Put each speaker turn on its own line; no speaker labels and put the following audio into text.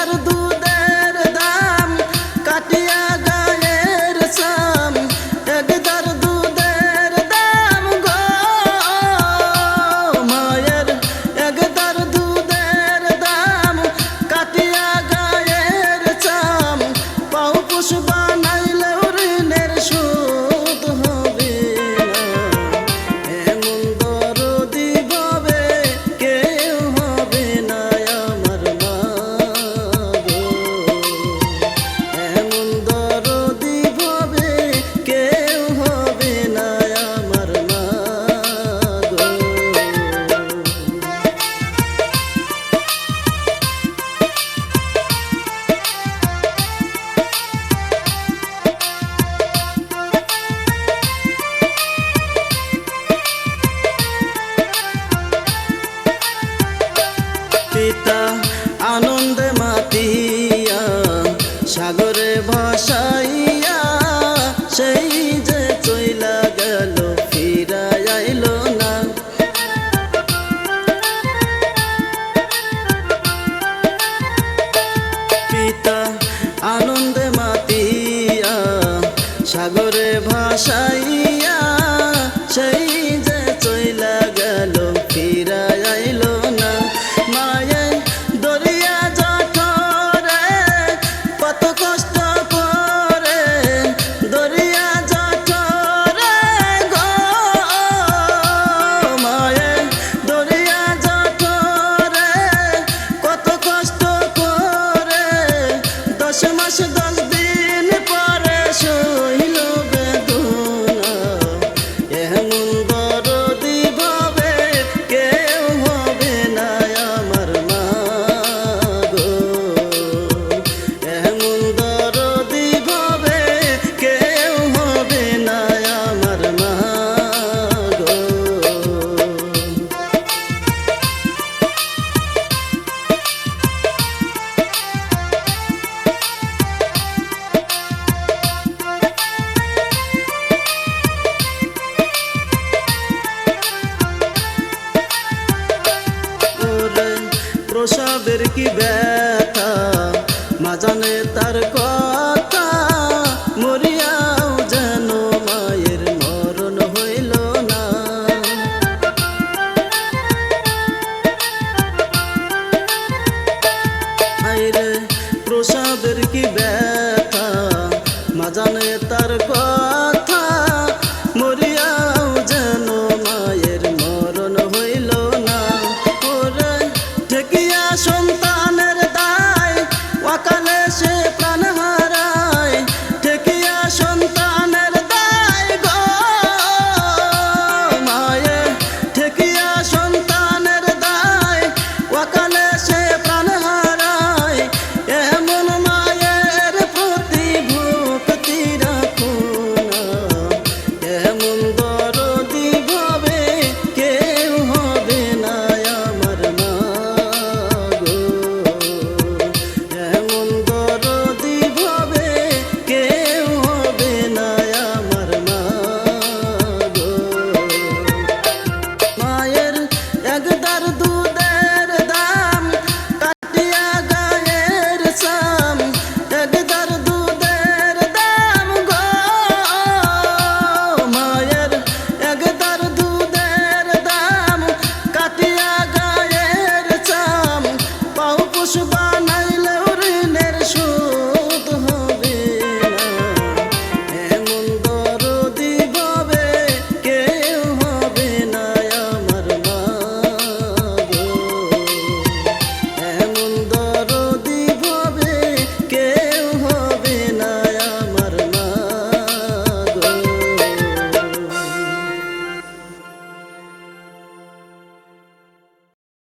ಯಾರದು bonita. প্রসাদের কি ব্যথা? মা জানে তার কথা, মরিয়াও যেন মায়ের মরণ হইল না। প্রসাদের কি ব্যথা?